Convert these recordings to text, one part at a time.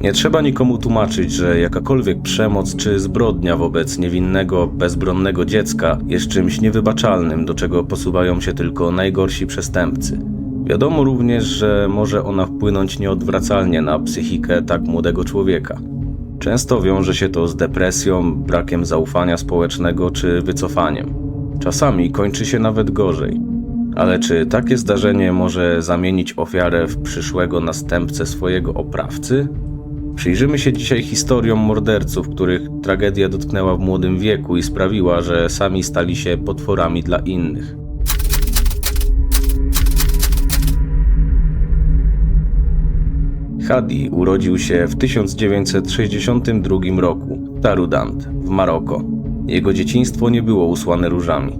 Nie trzeba nikomu tłumaczyć, że jakakolwiek przemoc czy zbrodnia wobec niewinnego, bezbronnego dziecka jest czymś niewybaczalnym, do czego posuwają się tylko najgorsi przestępcy. Wiadomo również, że może ona wpłynąć nieodwracalnie na psychikę tak młodego człowieka. Często wiąże się to z depresją, brakiem zaufania społecznego czy wycofaniem. Czasami kończy się nawet gorzej. Ale czy takie zdarzenie może zamienić ofiarę w przyszłego następcę swojego oprawcy? Przyjrzymy się dzisiaj historiom morderców, których tragedia dotknęła w młodym wieku i sprawiła, że sami stali się potworami dla innych. Hadi urodził się w 1962 roku w Tarudant w Maroko. Jego dzieciństwo nie było usłane różami.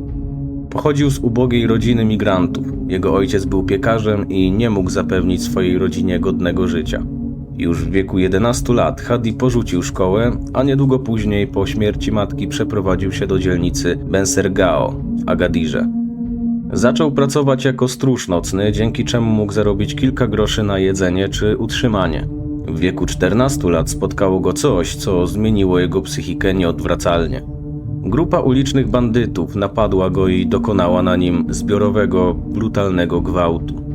Pochodził z ubogiej rodziny migrantów. Jego ojciec był piekarzem i nie mógł zapewnić swojej rodzinie godnego życia. Już w wieku 11 lat Hadi porzucił szkołę, a niedługo później po śmierci matki przeprowadził się do dzielnicy Bensergao Agadirze. Zaczął pracować jako stróż nocny, dzięki czemu mógł zarobić kilka groszy na jedzenie czy utrzymanie. W wieku 14 lat spotkało go coś, co zmieniło jego psychikę nieodwracalnie. Grupa ulicznych bandytów napadła go i dokonała na nim zbiorowego, brutalnego gwałtu.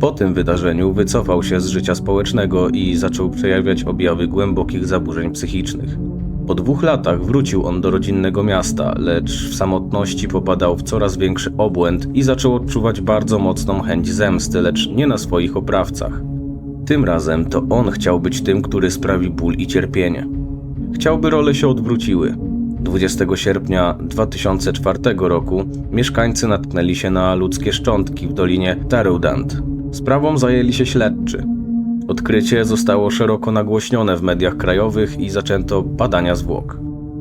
Po tym wydarzeniu wycofał się z życia społecznego i zaczął przejawiać objawy głębokich zaburzeń psychicznych. Po dwóch latach wrócił on do rodzinnego miasta, lecz w samotności popadał w coraz większy obłęd i zaczął odczuwać bardzo mocną chęć zemsty, lecz nie na swoich oprawcach. Tym razem to on chciał być tym, który sprawi ból i cierpienie. Chciałby role się odwróciły. 20 sierpnia 2004 roku mieszkańcy natknęli się na ludzkie szczątki w dolinie Tarudant. Sprawą zajęli się śledczy. Odkrycie zostało szeroko nagłośnione w mediach krajowych i zaczęto badania zwłok.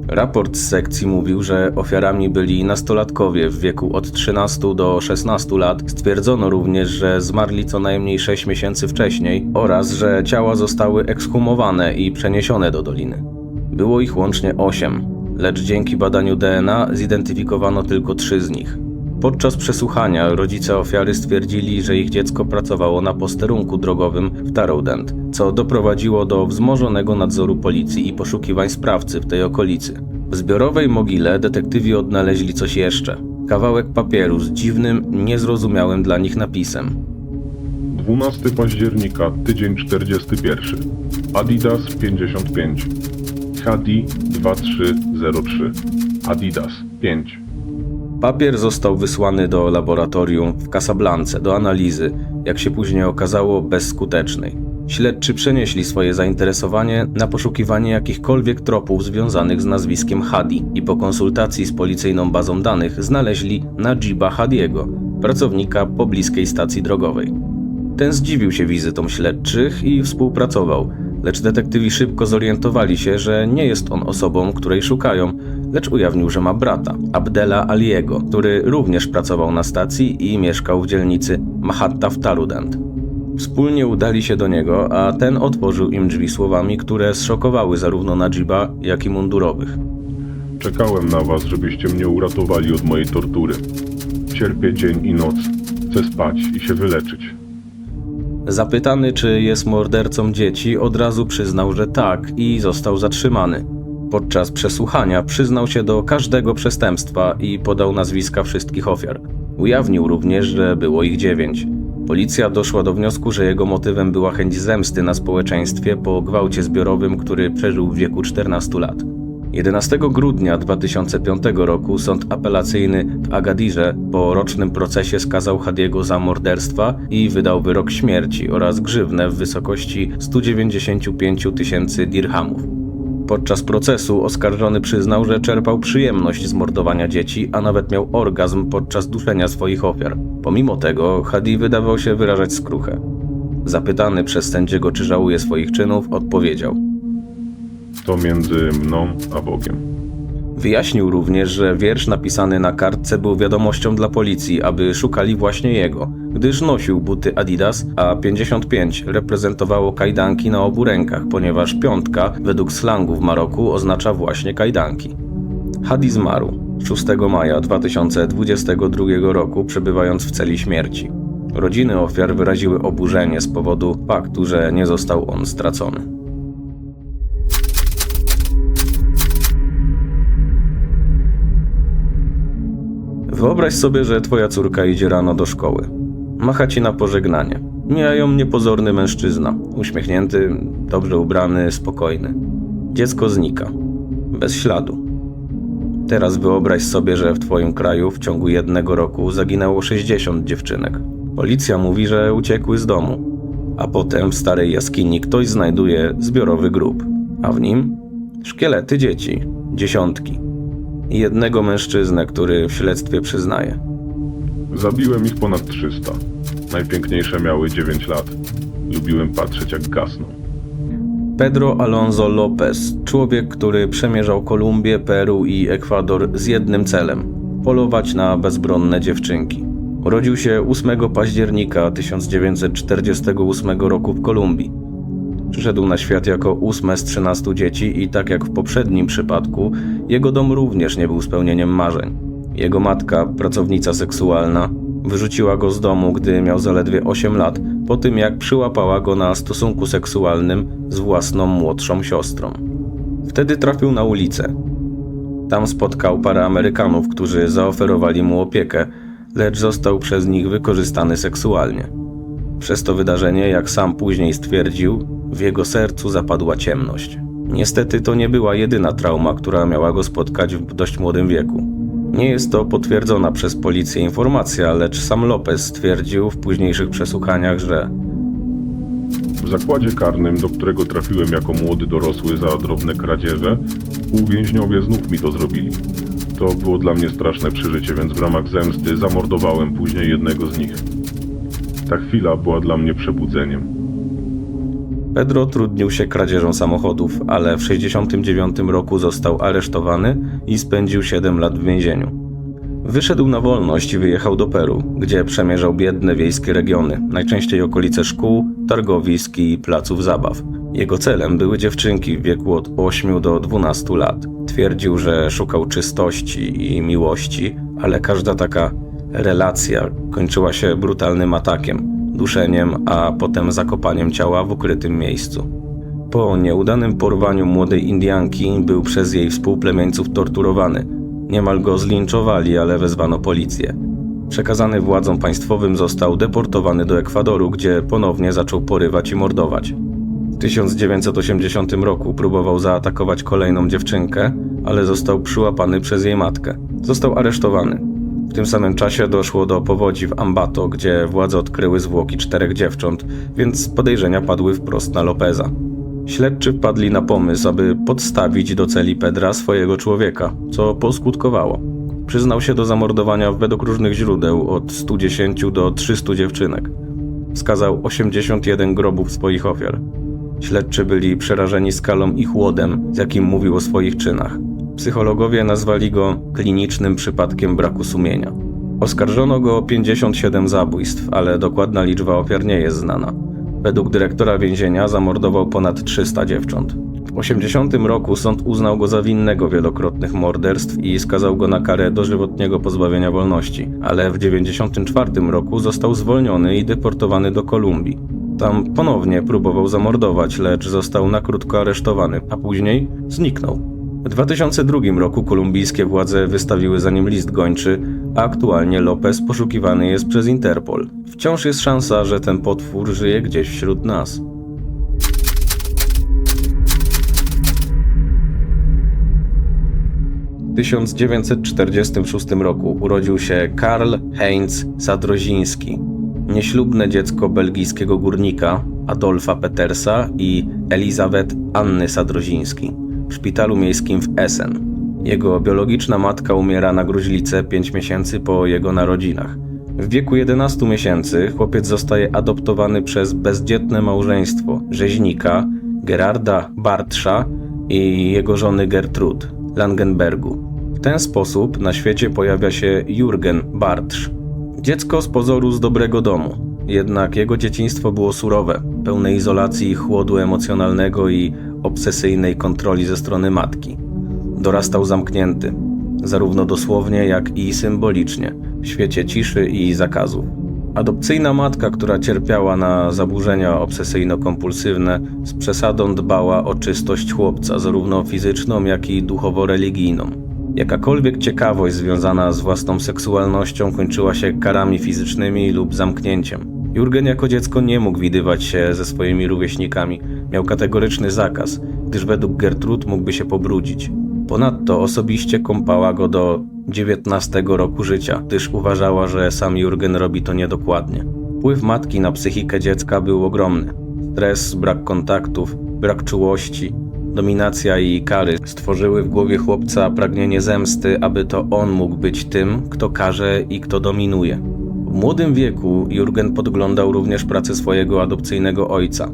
Raport z sekcji mówił, że ofiarami byli nastolatkowie w wieku od 13 do 16 lat. Stwierdzono również, że zmarli co najmniej 6 miesięcy wcześniej oraz że ciała zostały ekshumowane i przeniesione do doliny. Było ich łącznie 8, lecz dzięki badaniu DNA zidentyfikowano tylko 3 z nich. Podczas przesłuchania rodzice ofiary stwierdzili, że ich dziecko pracowało na posterunku drogowym w Taroudant, co doprowadziło do wzmożonego nadzoru policji i poszukiwań sprawcy w tej okolicy. W zbiorowej mogile detektywi odnaleźli coś jeszcze. Kawałek papieru z dziwnym, niezrozumiałym dla nich napisem. 12 października, tydzień 41. Adidas 55. Hadi 2303. Adidas 5. Papier został wysłany do laboratorium w Casablance do analizy, jak się później okazało, bezskutecznej. Śledczy przenieśli swoje zainteresowanie na poszukiwanie jakichkolwiek tropów związanych z nazwiskiem Hadi i po konsultacji z policyjną bazą danych znaleźli Najiba Hadiego, pracownika pobliskiej stacji drogowej. Ten zdziwił się wizytą śledczych i współpracował, lecz detektywi szybko zorientowali się, że nie jest on osobą, której szukają, lecz ujawnił, że ma brata, Abdela Aliego, który również pracował na stacji i mieszkał w dzielnicy Mahatta w Tarudant. Wspólnie udali się do niego, a ten otworzył im drzwi słowami, które zszokowały zarówno Najiba, jak i mundurowych. Czekałem na was, żebyście mnie uratowali od mojej tortury. Cierpię dzień i noc. Chcę spać i się wyleczyć. Zapytany, czy jest mordercą dzieci, od razu przyznał, że tak i został zatrzymany. Podczas przesłuchania przyznał się do każdego przestępstwa i podał nazwiska wszystkich ofiar. Ujawnił również, że było ich dziewięć. Policja doszła do wniosku, że jego motywem była chęć zemsty na społeczeństwie po gwałcie zbiorowym, który przeżył w wieku 14 lat. 11 grudnia 2005 roku sąd apelacyjny w Agadirze po rocznym procesie skazał Hadiego za morderstwa i wydał wyrok śmierci oraz grzywnę w wysokości 195 tysięcy dirhamów. Podczas procesu oskarżony przyznał, że czerpał przyjemność z mordowania dzieci, a nawet miał orgazm podczas duszenia swoich ofiar. Pomimo tego Hadi wydawał się wyrażać skruchę. Zapytany przez sędziego, czy żałuje swoich czynów, odpowiedział – To między mną a Bogiem. Wyjaśnił również, że wiersz napisany na kartce był wiadomością dla policji, aby szukali właśnie jego, gdyż nosił buty Adidas, a 55 reprezentowało kajdanki na obu rękach, ponieważ piątka według slangu w Maroku oznacza właśnie kajdanki. Hadi zmarł 6 maja 2022 roku, przebywając w celi śmierci. Rodziny ofiar wyraziły oburzenie z powodu faktu, że nie został on stracony. Wyobraź sobie, że twoja córka idzie rano do szkoły. Macha ci na pożegnanie. Mija ją niepozorny mężczyzna, uśmiechnięty, dobrze ubrany, spokojny. Dziecko znika. Bez śladu. Teraz wyobraź sobie, że w twoim kraju w ciągu jednego roku zaginęło 60 dziewczynek. Policja mówi, że uciekły z domu, a potem w starej jaskini ktoś znajduje zbiorowy grób, a w nim szkielety dzieci, dziesiątki. I jednego mężczyznę, który w śledztwie przyznaje. Zabiłem ich ponad 300. Najpiękniejsze miały 9 lat. Lubiłem patrzeć jak gasną. Pedro Alonso Lopez, człowiek, który przemierzał Kolumbię, Peru i Ekwador z jednym celem polować na bezbronne dziewczynki. Urodził się 8 października 1948 roku w Kolumbii. Przyszedł na świat jako ósme z 13 dzieci i tak jak w poprzednim przypadku, jego dom również nie był spełnieniem marzeń. Jego matka, pracownica seksualna, wyrzuciła go z domu, gdy miał zaledwie 8 lat, po tym jak przyłapała go na stosunku seksualnym z własną młodszą siostrą. Wtedy trafił na ulicę. Tam spotkał parę Amerykanów, którzy zaoferowali mu opiekę, lecz został przez nich wykorzystany seksualnie. Przez to wydarzenie, jak sam później stwierdził, w jego sercu zapadła ciemność. Niestety to nie była jedyna trauma, która miała go spotkać w dość młodym wieku. Nie jest to potwierdzona przez policję informacja, lecz sam Lopez stwierdził w późniejszych przesłuchaniach, że W zakładzie karnym, do którego trafiłem jako młody dorosły za drobne kradzieże, uwięźniowie znów mi to zrobili. To było dla mnie straszne przeżycie, więc w ramach zemsty zamordowałem później jednego z nich. Ta chwila była dla mnie przebudzeniem. Pedro trudnił się kradzieżą samochodów, ale w 1969 roku został aresztowany i spędził 7 lat w więzieniu. Wyszedł na wolność i wyjechał do Peru, gdzie przemierzał biedne wiejskie regiony, najczęściej okolice szkół, targowisk i placów zabaw. Jego celem były dziewczynki w wieku od 8 do 12 lat. Twierdził, że szukał czystości i miłości, ale każda taka relacja kończyła się brutalnym atakiem, duszeniem, a potem zakopaniem ciała w ukrytym miejscu. Po nieudanym porwaniu młodej Indianki był przez jej współplemieńców torturowany. Niemal go zlinczowali, ale wezwano policję. Przekazany władzom państwowym został deportowany do Ekwadoru, gdzie ponownie zaczął porywać i mordować. W 1980 roku próbował zaatakować kolejną dziewczynkę, ale został przyłapany przez jej matkę. Został aresztowany. W tym samym czasie doszło do powodzi w Ambato, gdzie władze odkryły zwłoki czterech dziewcząt, więc podejrzenia padły wprost na Lopeza. Śledczy wpadli na pomysł, aby podstawić do celi Pedra swojego człowieka, co poskutkowało. Przyznał się do zamordowania według różnych źródeł od 110 do 300 dziewczynek. Wskazał 81 grobów swoich ofiar. Śledczy byli przerażeni skalą i chłodem, z jakim mówił o swoich czynach. Psychologowie nazwali go klinicznym przypadkiem braku sumienia. Oskarżono go o 57 zabójstw, ale dokładna liczba ofiar nie jest znana. Według dyrektora więzienia zamordował ponad 300 dziewcząt. W 80 roku sąd uznał go za winnego wielokrotnych morderstw i skazał go na karę dożywotniego pozbawienia wolności, ale w 94 roku został zwolniony i deportowany do Kolumbii. Tam ponownie próbował zamordować, lecz został na krótko aresztowany, a później zniknął. W 2002 roku kolumbijskie władze wystawiły za nim list gończy, a aktualnie Lopez poszukiwany jest przez Interpol. Wciąż jest szansa, że ten potwór żyje gdzieś wśród nas. W 1946 roku urodził się Karl Heinz Sadroziński, nieślubne dziecko belgijskiego górnika Adolfa Petersa i Elizabeth Anny Sadroziński w szpitalu miejskim w Essen. Jego biologiczna matka umiera na gruźlicę 5 miesięcy po jego narodzinach. W wieku 11 miesięcy chłopiec zostaje adoptowany przez bezdzietne małżeństwo rzeźnika Gerarda Bartsza i jego żony Gertrud Langenbergu. W ten sposób na świecie pojawia się Jurgen Bartsch. Dziecko z pozoru z dobrego domu, jednak jego dzieciństwo było surowe, pełne izolacji, chłodu emocjonalnego i obsesyjnej kontroli ze strony matki. Dorastał zamknięty, zarówno dosłownie, jak i symbolicznie, w świecie ciszy i zakazów. Adopcyjna matka, która cierpiała na zaburzenia obsesyjno-kompulsywne, z przesadą dbała o czystość chłopca, zarówno fizyczną, jak i duchowo-religijną. Jakakolwiek ciekawość związana z własną seksualnością kończyła się karami fizycznymi lub zamknięciem. Jurgen jako dziecko nie mógł widywać się ze swoimi rówieśnikami. Miał kategoryczny zakaz, gdyż według Gertrud mógłby się pobrudzić. Ponadto osobiście kąpała go do 19 roku życia, gdyż uważała, że sam Jurgen robi to niedokładnie. Wpływ matki na psychikę dziecka był ogromny. Stres, brak kontaktów, brak czułości, dominacja i kary stworzyły w głowie chłopca pragnienie zemsty, aby to on mógł być tym, kto karze i kto dominuje. Młodym wieku Jurgen podglądał również pracę swojego adopcyjnego ojca.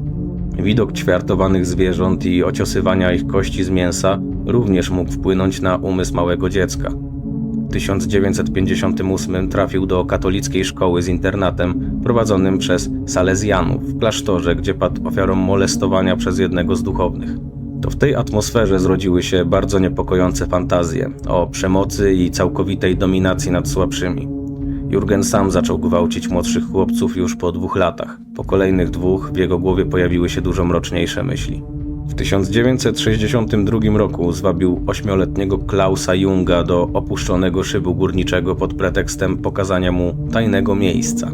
Widok ćwiartowanych zwierząt i ociosywania ich kości z mięsa również mógł wpłynąć na umysł małego dziecka. W 1958 trafił do katolickiej szkoły z internatem prowadzonym przez Salezjanów w klasztorze, gdzie padł ofiarą molestowania przez jednego z duchownych. To w tej atmosferze zrodziły się bardzo niepokojące fantazje o przemocy i całkowitej dominacji nad słabszymi. Jurgen sam zaczął gwałcić młodszych chłopców już po dwóch latach. Po kolejnych dwóch w jego głowie pojawiły się dużo mroczniejsze myśli. W 1962 roku zwabił ośmioletniego Klausa Junga do opuszczonego szybu górniczego pod pretekstem pokazania mu tajnego miejsca.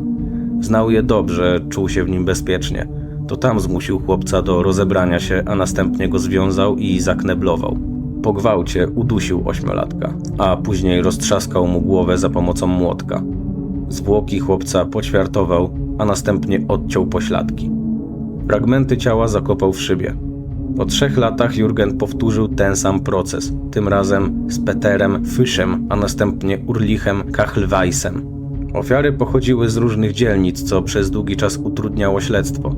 Znał je dobrze, czuł się w nim bezpiecznie. To tam zmusił chłopca do rozebrania się, a następnie go związał i zakneblował. Po gwałcie udusił ośmiolatka, a później roztrzaskał mu głowę za pomocą młotka. Zwłoki chłopca poćwiartował, a następnie odciął pośladki. Fragmenty ciała zakopał w szybie. Po trzech latach Jurgen powtórzył ten sam proces, tym razem z Peterem Fyszem, a następnie Urlichem Kachlweissem. Ofiary pochodziły z różnych dzielnic, co przez długi czas utrudniało śledztwo.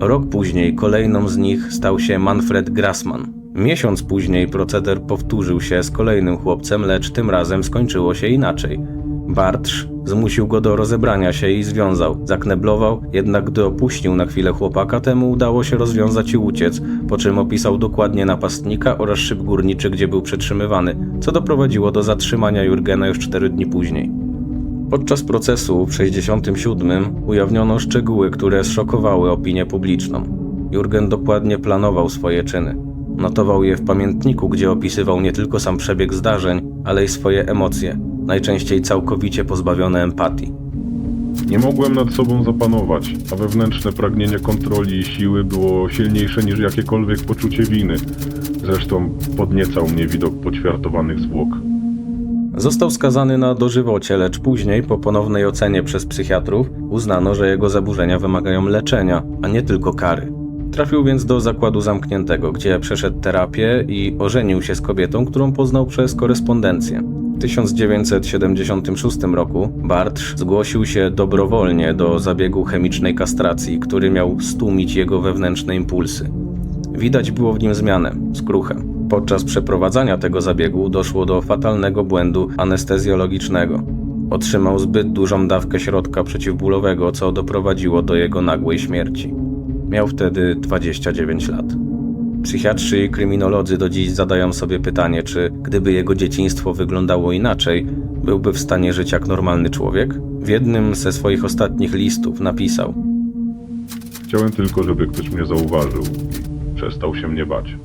Rok później kolejną z nich stał się Manfred Grassmann. Miesiąc później proceder powtórzył się z kolejnym chłopcem, lecz tym razem skończyło się inaczej. Bartsz zmusił go do rozebrania się i związał. Zakneblował, jednak gdy opuścił na chwilę chłopaka, temu udało się rozwiązać i uciec, po czym opisał dokładnie napastnika oraz szyb górniczy, gdzie był przetrzymywany, co doprowadziło do zatrzymania Jurgena już cztery dni później. Podczas procesu w 67 ujawniono szczegóły, które zszokowały opinię publiczną. Jurgen dokładnie planował swoje czyny. Notował je w pamiętniku, gdzie opisywał nie tylko sam przebieg zdarzeń, ale i swoje emocje, najczęściej całkowicie pozbawione empatii. Nie mogłem nad sobą zapanować, a wewnętrzne pragnienie kontroli i siły było silniejsze niż jakiekolwiek poczucie winy. Zresztą podniecał mnie widok poćwiartowanych zwłok. Został skazany na dożywocie, lecz później, po ponownej ocenie przez psychiatrów, uznano, że jego zaburzenia wymagają leczenia, a nie tylko kary. Trafił więc do zakładu zamkniętego, gdzie przeszedł terapię i ożenił się z kobietą, którą poznał przez korespondencję. W 1976 roku Bartsz zgłosił się dobrowolnie do zabiegu chemicznej kastracji, który miał stłumić jego wewnętrzne impulsy. Widać było w nim zmianę, skruchę. Podczas przeprowadzania tego zabiegu doszło do fatalnego błędu anestezjologicznego. Otrzymał zbyt dużą dawkę środka przeciwbólowego, co doprowadziło do jego nagłej śmierci. Miał wtedy 29 lat. Psychiatrzy i kryminolodzy do dziś zadają sobie pytanie, czy gdyby jego dzieciństwo wyglądało inaczej, byłby w stanie żyć jak normalny człowiek? W jednym ze swoich ostatnich listów napisał: Chciałem tylko, żeby ktoś mnie zauważył i przestał się mnie bać.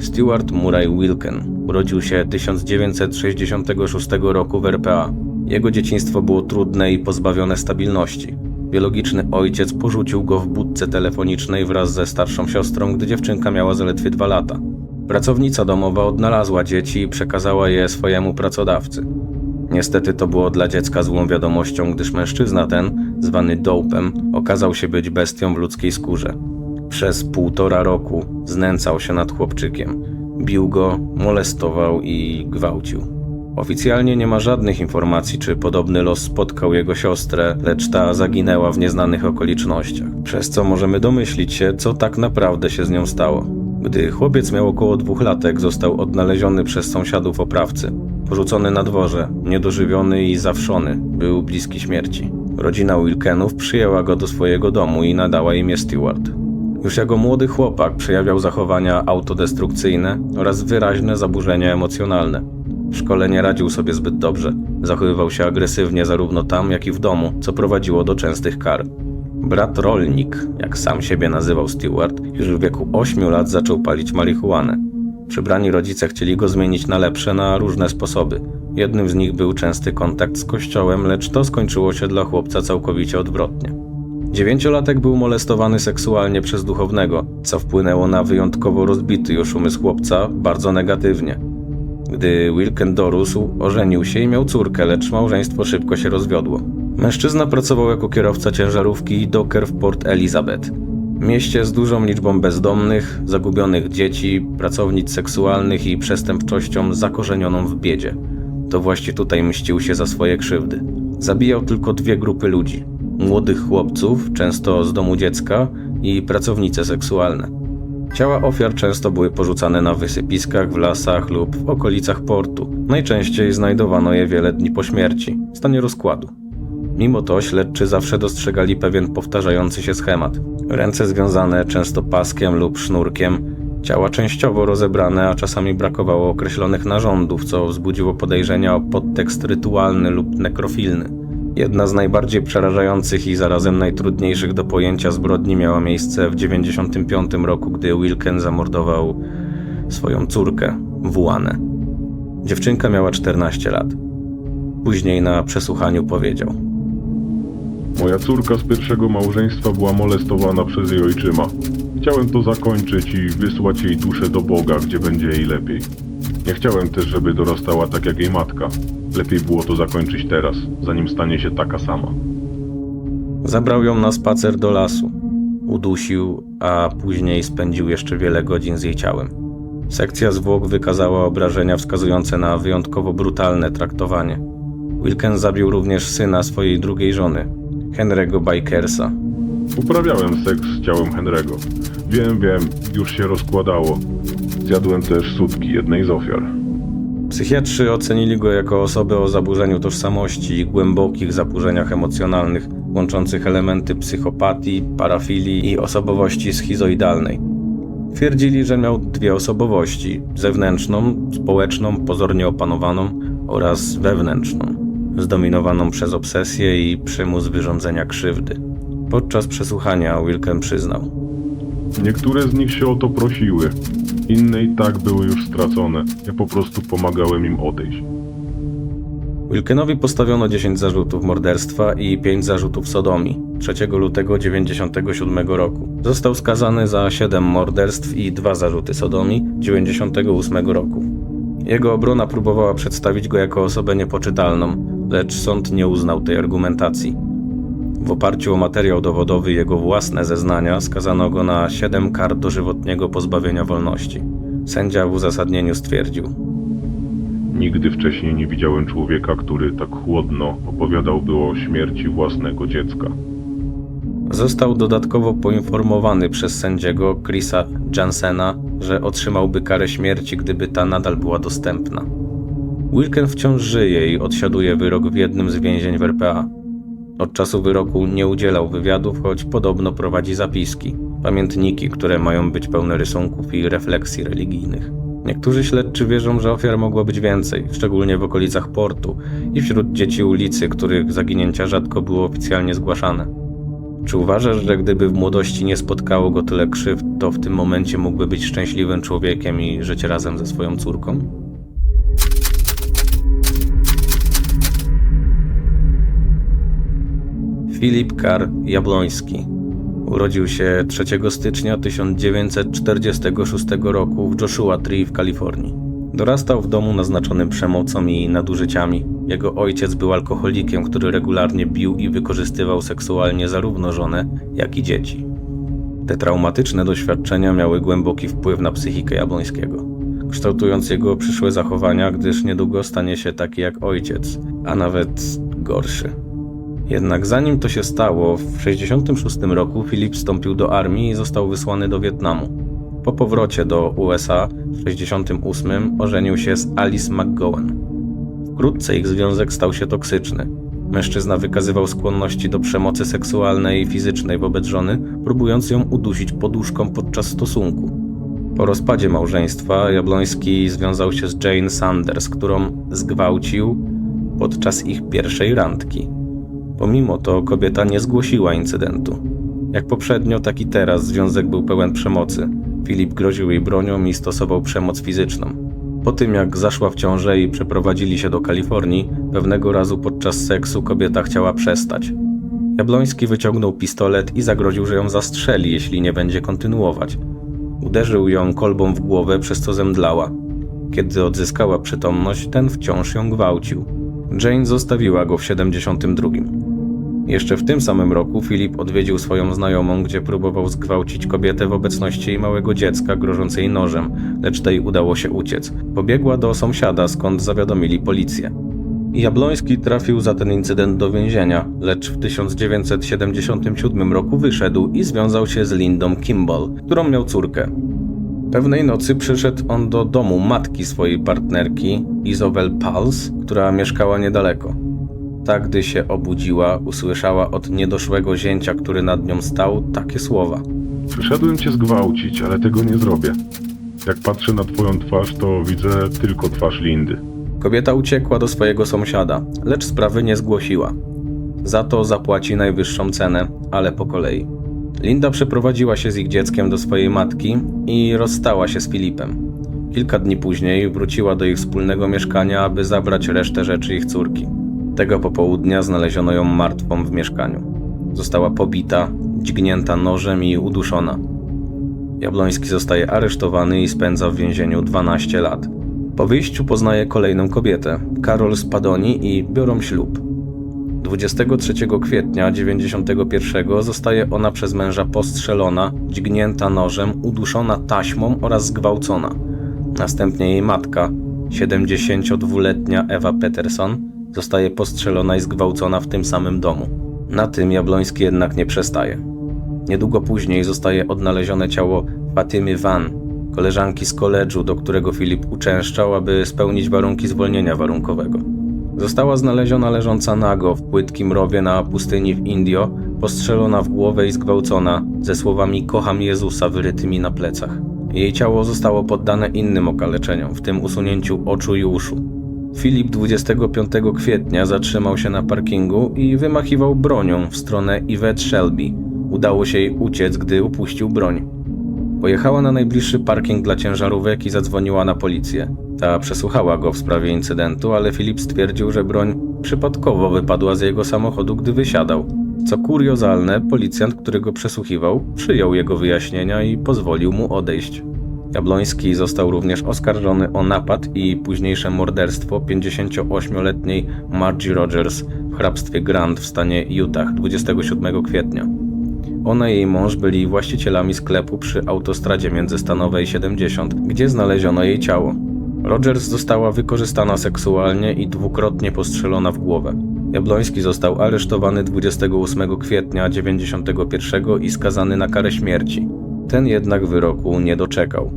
Stuart Murray Wilken urodził się 1966 roku w RPA. Jego dzieciństwo było trudne i pozbawione stabilności. Biologiczny ojciec porzucił go w budce telefonicznej wraz ze starszą siostrą, gdy dziewczynka miała zaledwie dwa lata. Pracownica domowa odnalazła dzieci i przekazała je swojemu pracodawcy. Niestety to było dla dziecka złą wiadomością, gdyż mężczyzna ten, zwany Dołpem, okazał się być bestią w ludzkiej skórze. Przez półtora roku znęcał się nad chłopczykiem. Bił go, molestował i gwałcił. Oficjalnie nie ma żadnych informacji, czy podobny los spotkał jego siostrę, lecz ta zaginęła w nieznanych okolicznościach, przez co możemy domyślić się, co tak naprawdę się z nią stało. Gdy chłopiec miał około dwóch latek, został odnaleziony przez sąsiadów oprawcy. Porzucony na dworze, niedożywiony i zawszony, był bliski śmierci. Rodzina Wilkenów przyjęła go do swojego domu i nadała imię Stewart. Już jako młody chłopak przejawiał zachowania autodestrukcyjne oraz wyraźne zaburzenia emocjonalne. W szkole nie radził sobie zbyt dobrze. Zachowywał się agresywnie zarówno tam, jak i w domu, co prowadziło do częstych kar. Brat rolnik, jak sam siebie nazywał Stewart, już w wieku 8 lat zaczął palić marihuanę. Przybrani rodzice chcieli go zmienić na lepsze na różne sposoby. Jednym z nich był częsty kontakt z kościołem, lecz to skończyło się dla chłopca całkowicie odwrotnie. Dziewięciolatek był molestowany seksualnie przez duchownego, co wpłynęło na wyjątkowo rozbity już umysł chłopca bardzo negatywnie. Gdy Wilken dorósł, ożenił się i miał córkę, lecz małżeństwo szybko się rozwiodło. Mężczyzna pracował jako kierowca ciężarówki Docker w Port Elizabeth. Mieście z dużą liczbą bezdomnych, zagubionych dzieci, pracownic seksualnych i przestępczością zakorzenioną w biedzie. To właśnie tutaj mścił się za swoje krzywdy. Zabijał tylko dwie grupy ludzi: młodych chłopców, często z domu dziecka, i pracownice seksualne. Ciała ofiar często były porzucane na wysypiskach, w lasach lub w okolicach portu. Najczęściej znajdowano je wiele dni po śmierci, w stanie rozkładu. Mimo to śledczy zawsze dostrzegali pewien powtarzający się schemat. Ręce związane często paskiem lub sznurkiem, ciała częściowo rozebrane, a czasami brakowało określonych narządów, co wzbudziło podejrzenia o podtekst rytualny lub nekrofilny. Jedna z najbardziej przerażających i zarazem najtrudniejszych do pojęcia zbrodni miała miejsce w 1995 roku, gdy Wilken zamordował swoją córkę, Wuanę. Dziewczynka miała 14 lat. Później na przesłuchaniu powiedział: Moja córka z pierwszego małżeństwa była molestowana przez jej ojczyma. Chciałem to zakończyć i wysłać jej duszę do Boga, gdzie będzie jej lepiej. Nie chciałem też, żeby dorastała tak jak jej matka. Lepiej było to zakończyć teraz, zanim stanie się taka sama. Zabrał ją na spacer do lasu. Udusił, a później spędził jeszcze wiele godzin z jej ciałem. Sekcja zwłok wykazała obrażenia wskazujące na wyjątkowo brutalne traktowanie. Wilken zabił również syna swojej drugiej żony, Henry'ego Bikersa. Uprawiałem seks z ciałem Henry'ego. Wiem, wiem, już się rozkładało. Zjadłem też sutki jednej z ofiar. Psychiatrzy ocenili go jako osobę o zaburzeniu tożsamości i głębokich zaburzeniach emocjonalnych, łączących elementy psychopatii, parafilii i osobowości schizoidalnej. Twierdzili, że miał dwie osobowości: zewnętrzną, społeczną, pozornie opanowaną oraz wewnętrzną, zdominowaną przez obsesję i przymus wyrządzenia krzywdy. Podczas przesłuchania Wilken przyznał: Niektóre z nich się o to prosiły, inne i tak były już stracone. Ja po prostu pomagałem im odejść. Wilkenowi postawiono 10 zarzutów morderstwa i 5 zarzutów sodomii 3 lutego 1997 roku. Został skazany za 7 morderstw i 2 zarzuty sodomii 1998 roku. Jego obrona próbowała przedstawić go jako osobę niepoczytalną, lecz sąd nie uznał tej argumentacji. W oparciu o materiał dowodowy i jego własne zeznania skazano go na 7 kar dożywotniego pozbawienia wolności. Sędzia w uzasadnieniu stwierdził: Nigdy wcześniej nie widziałem człowieka, który tak chłodno opowiadałby o śmierci własnego dziecka. Został dodatkowo poinformowany przez sędziego Chrisa Jansena, że otrzymałby karę śmierci, gdyby ta nadal była dostępna. Wilken wciąż żyje i odsiaduje wyrok w jednym z więzień w RPA. Od czasu wyroku nie udzielał wywiadów, choć podobno prowadzi zapiski, pamiętniki, które mają być pełne rysunków i refleksji religijnych. Niektórzy śledczy wierzą, że ofiar mogło być więcej, szczególnie w okolicach portu i wśród dzieci ulicy, których zaginięcia rzadko były oficjalnie zgłaszane. Czy uważasz, że gdyby w młodości nie spotkało go tyle krzywd, to w tym momencie mógłby być szczęśliwym człowiekiem i żyć razem ze swoją córką? Filip Kar Jabloński urodził się 3 stycznia 1946 roku w Joshua Tree w Kalifornii. Dorastał w domu naznaczonym przemocą i nadużyciami. Jego ojciec był alkoholikiem, który regularnie bił i wykorzystywał seksualnie zarówno żonę, jak i dzieci. Te traumatyczne doświadczenia miały głęboki wpływ na psychikę Jabłońskiego, kształtując jego przyszłe zachowania, gdyż niedługo stanie się taki jak ojciec, a nawet gorszy. Jednak zanim to się stało, w 1966 roku Filip wstąpił do armii i został wysłany do Wietnamu. Po powrocie do USA w 1968 ożenił się z Alice McGowan. Wkrótce ich związek stał się toksyczny. Mężczyzna wykazywał skłonności do przemocy seksualnej i fizycznej wobec żony, próbując ją udusić poduszką podczas stosunku. Po rozpadzie małżeństwa Jabloński związał się z Jane Sanders, którą zgwałcił podczas ich pierwszej randki. Pomimo to kobieta nie zgłosiła incydentu. Jak poprzednio, tak i teraz związek był pełen przemocy. Filip groził jej bronią i stosował przemoc fizyczną. Po tym jak zaszła w ciążę i przeprowadzili się do Kalifornii, pewnego razu podczas seksu kobieta chciała przestać. Jabloński wyciągnął pistolet i zagroził, że ją zastrzeli, jeśli nie będzie kontynuować. Uderzył ją kolbą w głowę, przez co zemdlała. Kiedy odzyskała przytomność, ten wciąż ją gwałcił. Jane zostawiła go w 72. Jeszcze w tym samym roku Filip odwiedził swoją znajomą, gdzie próbował zgwałcić kobietę w obecności jej małego dziecka grożącej nożem, lecz tej udało się uciec. Pobiegła do sąsiada, skąd zawiadomili policję. Jabloński trafił za ten incydent do więzienia, lecz w 1977 roku wyszedł i związał się z Lindą Kimball, którą miał córkę. Pewnej nocy przyszedł on do domu matki swojej partnerki, Isabel Pals, która mieszkała niedaleko. Ta, gdy się obudziła, usłyszała od niedoszłego zięcia, który nad nią stał, takie słowa. Przyszedłem cię zgwałcić, ale tego nie zrobię. Jak patrzę na twoją twarz, to widzę tylko twarz Lindy. Kobieta uciekła do swojego sąsiada, lecz sprawy nie zgłosiła. Za to zapłaci najwyższą cenę, ale po kolei. Linda przeprowadziła się z ich dzieckiem do swojej matki i rozstała się z Filipem. Kilka dni później wróciła do ich wspólnego mieszkania, aby zabrać resztę rzeczy ich córki. Tego popołudnia znaleziono ją martwą w mieszkaniu. Została pobita, dźgnięta nożem i uduszona. Jabloński zostaje aresztowany i spędza w więzieniu 12 lat. Po wyjściu poznaje kolejną kobietę, Karol Spadoni i biorą ślub. 23 kwietnia 91 zostaje ona przez męża postrzelona, dźgnięta nożem, uduszona taśmą oraz zgwałcona. Następnie jej matka, 72-letnia Ewa Peterson, zostaje postrzelona i zgwałcona w tym samym domu. Na tym Jabloński jednak nie przestaje. Niedługo później zostaje odnalezione ciało Fatymy Van, koleżanki z koledżu, do którego Filip uczęszczał, aby spełnić warunki zwolnienia warunkowego. Została znaleziona leżąca nago w płytkim rowie na pustyni w Indio, postrzelona w głowę i zgwałcona, ze słowami Kocham Jezusa wyrytymi na plecach. Jej ciało zostało poddane innym okaleczeniom, w tym usunięciu oczu i uszu. Filip 25 kwietnia zatrzymał się na parkingu i wymachiwał bronią w stronę Yvette Shelby. Udało się jej uciec, gdy upuścił broń. Pojechała na najbliższy parking dla ciężarówek i zadzwoniła na policję. Ta przesłuchała go w sprawie incydentu, ale Filip stwierdził, że broń przypadkowo wypadła z jego samochodu, gdy wysiadał. Co kuriozalne, policjant, który go przesłuchiwał, przyjął jego wyjaśnienia i pozwolił mu odejść. Jabloński został również oskarżony o napad i późniejsze morderstwo 58-letniej Margie Rogers w hrabstwie Grant w stanie Utah 27 kwietnia. Ona i jej mąż byli właścicielami sklepu przy autostradzie międzystanowej 70, gdzie znaleziono jej ciało. Rogers została wykorzystana seksualnie i dwukrotnie postrzelona w głowę. Jabloński został aresztowany 28 kwietnia 91 i skazany na karę śmierci. Ten jednak wyroku nie doczekał.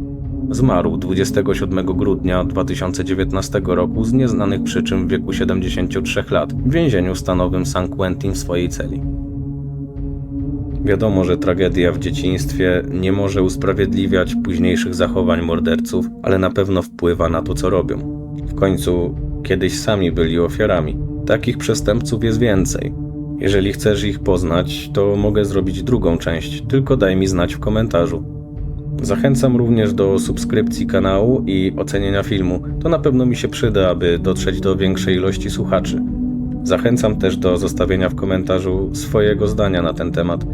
Zmarł 27 grudnia 2019 roku z nieznanych przyczyn w wieku 73 lat w więzieniu stanowym San Quentin w swojej celi. Wiadomo, że tragedia w dzieciństwie nie może usprawiedliwiać późniejszych zachowań morderców, ale na pewno wpływa na to, co robią. W końcu kiedyś sami byli ofiarami. Takich przestępców jest więcej. Jeżeli chcesz ich poznać, to mogę zrobić drugą część, tylko daj mi znać w komentarzu. Zachęcam również do subskrypcji kanału i ocenienia filmu. To na pewno mi się przyda, aby dotrzeć do większej ilości słuchaczy. Zachęcam też do zostawienia w komentarzu swojego zdania na ten temat.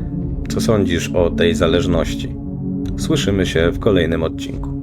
Co sądzisz o tej zależności? Słyszymy się w kolejnym odcinku.